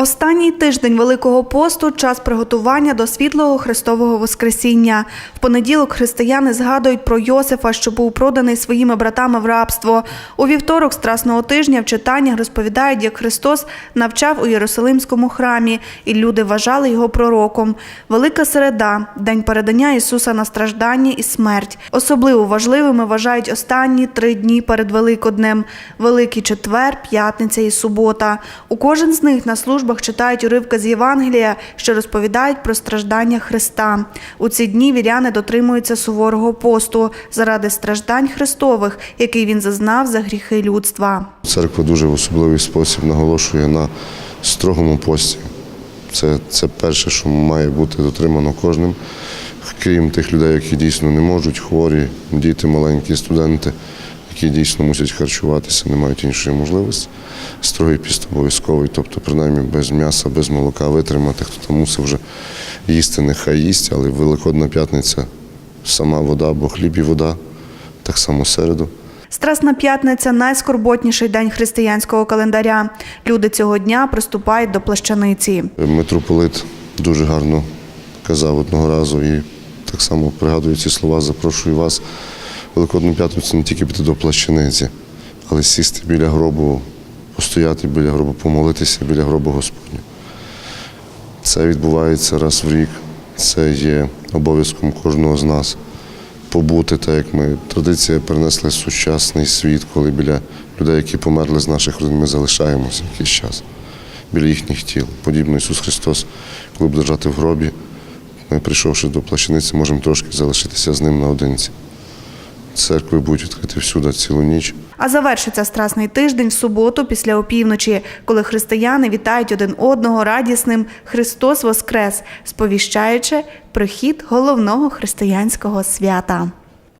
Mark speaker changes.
Speaker 1: Останній тиждень Великого посту час приготування до світлого Христового Воскресіння. В понеділок християни згадують про Йосифа, що був проданий своїми братами в рабство. У вівторок Страсного тижня в читаннях розповідають, як Христос навчав у Єрусалимському храмі, і люди вважали його пророком. Велика середа день передання Ісуса на страждання і смерть. Особливо важливими вважають останні три дні перед Великоднем: Великий четвер, п'ятниця і субота. У кожен з них на службах читають уривки з Євангелія, що розповідають про страждання Христа. У ці дні віряни дотримуються суворого посту заради страждань Христових, який він зазнав за гріхи людства.
Speaker 2: Церква дуже в особливий спосіб наголошує на строгому пості. Це, це перше, що має бути дотримано кожним, крім тих людей, які дійсно не можуть, хворі, діти, маленькі студенти, які дійсно мусять харчуватися, не мають іншої можливості. Строгий піст обов'язковий, тобто, принаймні без м'яса, без молока витримати. Хто там мусив вже їсти, нехай їсть, але Великодна п'ятниця сама вода, бо хліб і вода, так само середу.
Speaker 1: Страсна п'ятниця найскорботніший день християнського календаря. Люди цього дня приступають до плащаниці.
Speaker 2: Митрополит дуже гарно казав одного разу і так само пригадую ці слова, запрошую вас Великодну п'ятницю не тільки піти до плащаниці, але сісти біля гробу, постояти біля гробу, помолитися біля гробу Господня. Це відбувається раз в рік. Це є обов'язком кожного з нас. Побути так, як ми традиція перенесли сучасний світ, коли біля людей, які померли з наших родин, ми залишаємося якийсь час біля їхніх тіл. Подібно Ісус Христос, коли буде лежати в гробі, ми, прийшовши до плащаниці, можемо трошки залишитися з ним наодинці. Церкви будуть відкриті всюди цілу ніч.
Speaker 1: А завершиться страсний тиждень в суботу після опівночі, коли християни вітають один одного радісним Христос Воскрес, сповіщаючи прихід головного християнського свята.